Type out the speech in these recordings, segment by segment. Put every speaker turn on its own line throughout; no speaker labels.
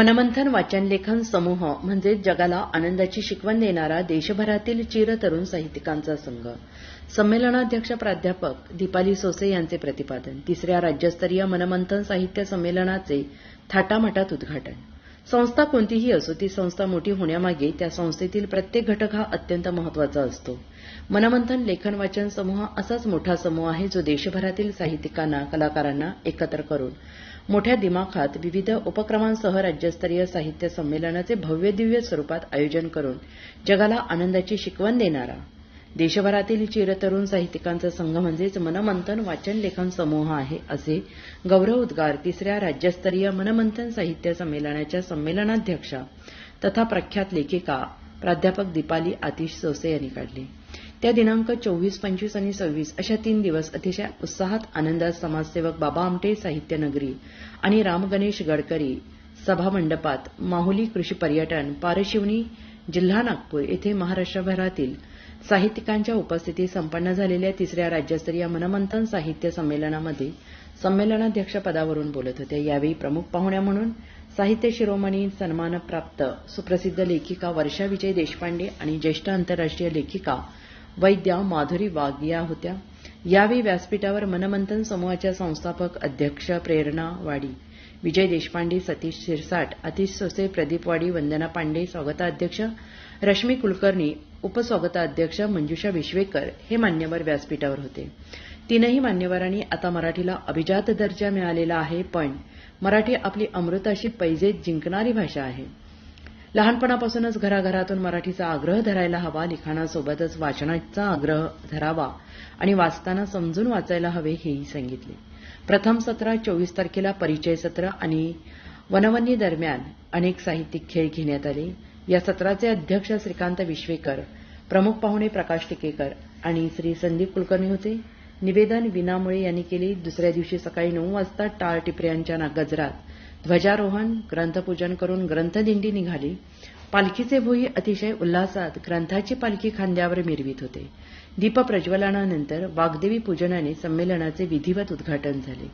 मनमंथन वाचन लेखन समूह म्हणजे जगाला आनंदाची शिकवण देणारा देशभरातील चिरतरुण साहित्यिकांचा संघ. संमेलनाध्यक्ष प्राध्यापक दीपाली सोसे यांचे प्रतिपादन. तिसऱ्या राज्यस्तरीय मनमंथन साहित्य संमेलनाचे थाटामाटात उद्घाटन. संस्था कोणतीही असो ती संस्था मोठी होण्यामागे त्या संस्थेतील प्रत्येक घटक हा अत्यंत महत्त्वाचा असतो. मनमंथन लेखन वाचन समूह असाच मोठा समूह आहे जो देशभरातील साहित्यिकांना कलाकारांना एकत्र करून मोठ्या दिमाखात विविध उपक्रमांसह राज्यस्तरीय साहित्य संमेलनाचे भव्यदिव्य स्वरूपात आयोजन करून जगाला आनंदाची शिकवण देणारा देशभरातील चिरतरुण साहित्यिकांचा संघ म्हणजेच मनमंथन वाचन लेखन समूह आहे असे गौरव उद्गार तिसऱ्या राज्यस्तरीय मनमंथन साहित्य संमेलनाच्या संमेलनाध्यक्षा तथा प्रख्यात लेखिका प्राध्यापक दीपाली आतिश सोसे यांनी काढले. त्या दिनांक चोवीस पंचवीस आणि सव्वीस अशा तीन दिवस अतिशय उत्साहात आनंदात समाजसेवक बाबा आमटे साहित्य नगरी आणि राम गणेश गडकरी सभामंडपात माहुली कृषी पर्यटन पारशिवनी जिल्हा नागपूर येथे महाराष्ट्रभरातील साहित्यिकांच्या उपस्थितीत संपन्न झालेल्या तिसऱ्या राज्यस्तरीय मनमंथन साहित्य संमेलनामध्ये संमेलनाध्यक्ष पदावरून बोलत होते. यावेळी प्रमुख पाहुण्या म्हणून साहित्य शिरोमणी सन्मानप्राप्त सुप्रसिद्ध लेखिका वर्षा विजय देशपांडे आणि ज्येष्ठ आंतरराष्ट्रीय लेखिका वैद्या माधुरी वाघ या होत्या. यावेळी व्यासपीठावर मनमंथन समूहाच्या संस्थापक अध्यक्ष प्रेरणा वाडी विजय देशपांडे सतीश शिरसाट अतिश सोसे प्रदीप वाडी वंदना पांडे स्वागताध्यक्ष रश्मी कुलकर्णी उपस्वागताध्यक्ष मंजुषा विश्वेकर हे मान्यवर व्यासपीठावर होते. तीनही मान्यवरांनी आता मराठीला अभिजात दर्जा मिळालेला आहे पण मराठी आपली अमृताशी पैजेत जिंकणारी भाषा आहे. लहानपणापासूनच घराघरातून मराठीचा आग्रह धरायला हवा लिखाणासोबतच वाचनाचा आग्रह धरावा आणि वाचताना समजून वाचायला हवे हेही सांगितले. प्रथम सत्रात चोवीस तारखेला परिचय सत्र आणि वनवन्नी दरम्यान अनेक साहित्यिक खेळ घेण्यात आले. या सत्राचे अध्यक्ष श्रीकांत विश्वेकर प्रमुख पाहुणे प्रकाश टिकेकर आणि श्री संदीप कुलकर्णी होते. निवेदन विनामुळे यांनी केले. दुसऱ्या दिवशी सकाळी नऊ वाजता टाळ टिपऱ्यांच्या गजरात ध्वजारोहण ग्रंथपूजन करून ग्रंथदिंडी निघाली. पालखीचे भोई अतिशय उल्हासात ग्रंथाची पालखी खांद्यावर मिरवित होते. दीपप्रज्वलनानंतर वाग्देवी पूजनाने संमेलनाचे विधिवत उद्घाटन झाले.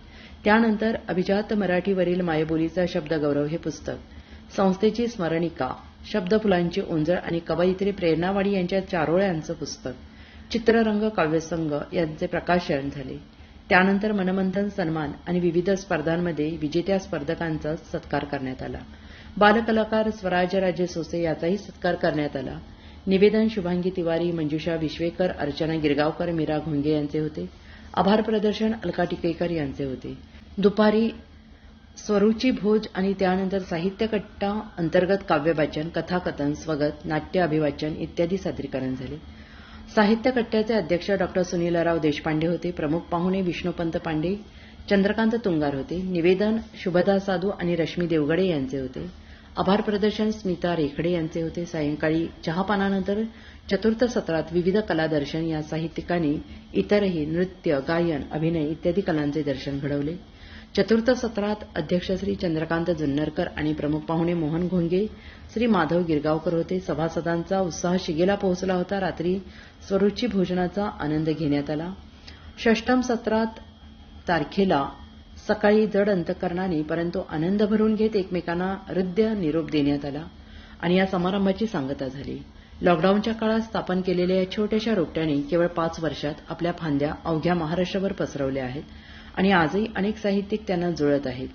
त्यानंतर अभिजात मराठीवरील मायबोलीचा शब्दगौरव हे पुस्तक संस्थेची स्मरणिका शब्दफुलांची ओंजळ आणि कवयित्री प्रेरणावाडी यांच्या चारोळ्यांचं पुस्तक चित्ररंग काव्यसंग यांचे प्रकाशन झाले. त्यानंतर मनमंथन सन्मान आणि विविध स्पर्धांमध्ये विजेत्या स्पर्धकांचा सत्कार करण्यात आला. बालकलाकार स्वराजराजे सोसे याचाही सत्कार करण्यात आला. निवेदन शुभांगी तिवारी मंजुषा विश्वेकर अर्चना गिरगावकर मीरा घोंगे यांचे होते. आभार प्रदर्शन अलका टिकेकर यांचे होते. दुपारी स्वरुची भोज आणि त्यानंतर साहित्य कट्टा अंतर्गत काव्यवाचन कथाकथन स्वगत नाट्य अभिवाचन इत्यादी सादरीकरण झाले. साहित्य कट्ट्याचे अध्यक्ष डॉक्टर सुनीलराव देशपांडे होते. प्रमुख पाहुणे विष्णुपंत पांडे चंद्रकांत तुंगार होते. निवेदन शुभदा साधू आणि रश्मी देवगडे यांचे होते. आभार प्रदर्शन स्मिता रेखडे यांचे होते. सायंकाळी चहापानानंतर चतुर्थ सत्रात विविध कलादर्शन या साहित्यिकांनी इतरही नृत्य गायन अभिनय इत्यादी कलांचे दर्शन घडवले. चतुर्थ सत्रात अध्यक्ष श्री चंद्रकांत जुन्नरकर आणि प्रमुख पाहुणे मोहन घोंगे श्री माधव गिरगावकर होते. सभासदांचा उत्साह शिगेला पोहोचला होता. रात्री स्वरुची भोजनाचा आनंद घेण्यात आला. षष्टम सत्रात तारखेला सकाळी जड अंतकरणाने परंतु आनंद भरून घेत एकमेकांना हृदय निरोप देण्यात आला आणि या समारंभाची सांगता झाली. लॉकडाऊनच्या काळात स्थापन केलेल्या या छोट्याशा रोपट्याने केवळ पाच वर्षात आपल्या फांद्या अवघ्या महाराष्ट्रभर पसरवल्या आहेत. आणि आजही अनेक साहित्यिक त्यांना जुळत आहेत.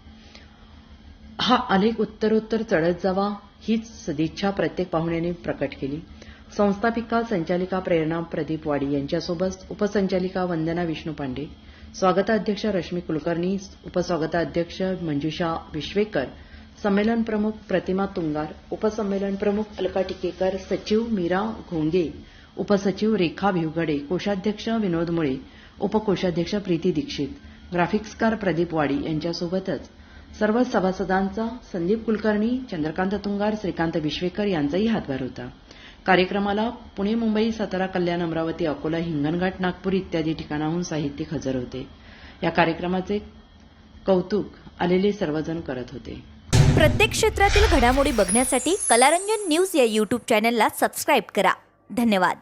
हा अनेक उत्तरोत्तर चढत जावा हीच सदिच्छा प्रत्येक पाहुण्याने प्रकट केली. संस्थापिका संचालिका प्रेरणा प्रदीप वाडी यांच्यासोबत उपसंचालिका वंदना विष्णू पांडे स्वागताध्यक्ष रश्मी कुलकर्णी उपस्वागताध्यक्ष मंजुषा विश्वेकर संमेलन प्रमुख प्रतिमा तुंगार उपसंमेलन प्रमुख अलका टिकेकर सचिव मीरा घोंगे उपसचिव रेखा भिवगडे कोषाध्यक्ष विनोद मुळे उपकोषाध्यक्ष प्रीती दीक्षित ग्राफिक्सकार प्रदीप वाडी यांच्यासोबतच सर्व सभासदांचा संदीप कुलकर्णी चंद्रकांत तुंगार श्रीकांत विश्वेकर यांचाही हातभार होता. कार्यक्रमाला पुणे मुंबई सातारा कल्याण अमरावती अकोला हिंगणघाट नागपूर इत्यादी ठिकाणाहून साहित्यिक हजर होते. या कार्यक्रमाचे कौतुक आलेले सर्वजण करत होते.
प्रत्येक क्षेत्रातील घडामोडी बघण्यासाठी कलारंजन न्यूज या यूट्यूब चॅनलला सबस्क्राईब करा. धन्यवाद.